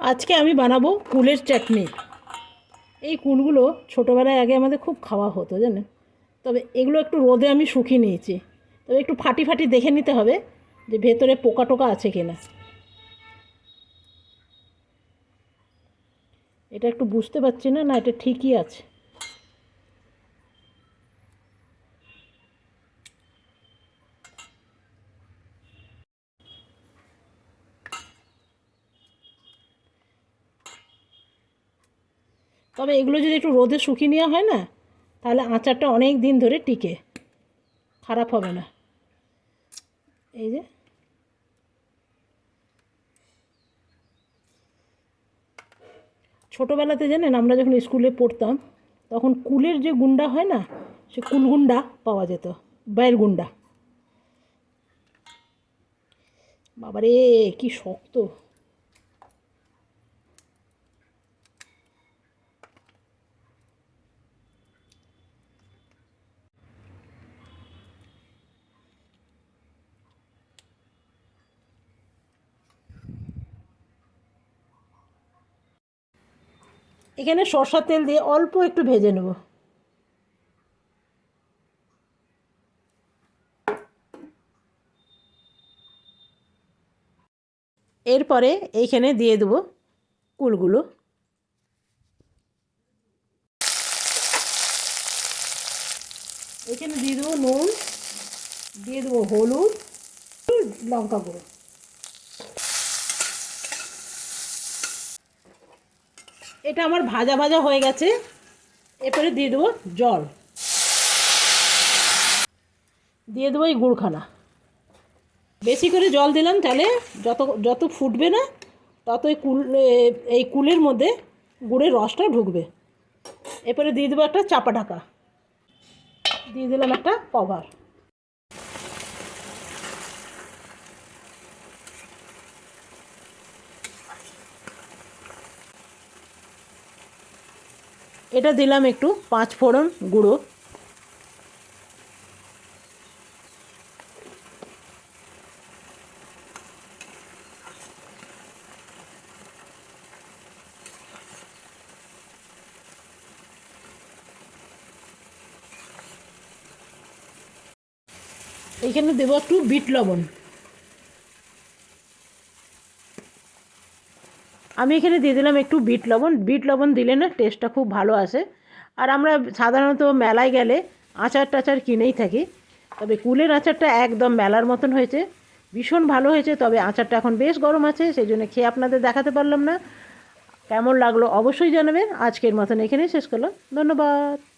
আজকে আমি বানাবো কুলের চাটনি। এই কুলগুলো ছোটোবেলায় আগে আমাদের খুব খাওয়া হতো, জানেন? তবে এগুলো একটু রোদে আমি শুকিয়ে নিয়েছি। তবে একটু ফাটি ফাটি দেখে নিতে হবে যে ভেতরে পোকা টোকা আছে কিনা। এটা একটু বুঝতে পারছি না না এটা ঠিকই আছে। তবে এগুলো যদি একটু রোদে শুকিয়ে নেওয়া হয় না, তাহলে আচারটা অনেক দিন ধরে টিকে। খারাপ হবে না। এই যে। ছোটোবেলাতে জানেন আমরা যখন স্কুলে পড়তাম, তখন কুলের যে গুন্ডা হয় না, সে কুলগুন্ডা পাওয়া যেত বাইয়ের গুন্ডা। বাবারে, কি শক্ত। এখানে সর্ষার তেল দিয়ে অল্প একটু ভেজে নেব। এরপরে এইখানে দিয়ে দেবো কুলগুলো। এখানে দিয়ে দেবো নুন, দিয়ে দেবো হলুদ, লঙ্কা গুঁড়ো। এটা আমার ভাজা ভাজা হয়ে গেছে। এরপরে দিয়ে দেবো জল। দিয়ে দেবো এই গুড়খানা। বেশি করে জল দিলাম, তাহলে যত যত ফুটবে না, তত এই কুল এই কুলের মধ্যে গুড়ের রসটা ঢুকবে। এরপরে দিয়ে দেবো একটা চাপা ঢাকা। দিয়ে দিলাম একটা কভার। এটা দিলাম একটু পাঁচ ফোড়ন গুঁড়ো। এইখানে দেবো একটু বিট লবণ। আমি এখানে দিয়ে দিলাম একটু বিট লবণ। বিট লবণ দিলে না টেস্টটা খুব ভালো আসে। আর আমরা সাধারণত মেলায় গেলে আচার টাচার কিনেই থাকি। তবে কুলের আচারটা একদম মেলার মতন হয়েছে। ভীষণ ভালো হয়েছে, তবে আচারটা এখন বেশ গরম আছে, সেই জন্য খেয়ে আপনাদের দেখাতে পারলাম না। কেমন লাগল অবশ্যই জানাবেন। আজকের মতন এখানেই শেষ করলাম। ধন্যবাদ।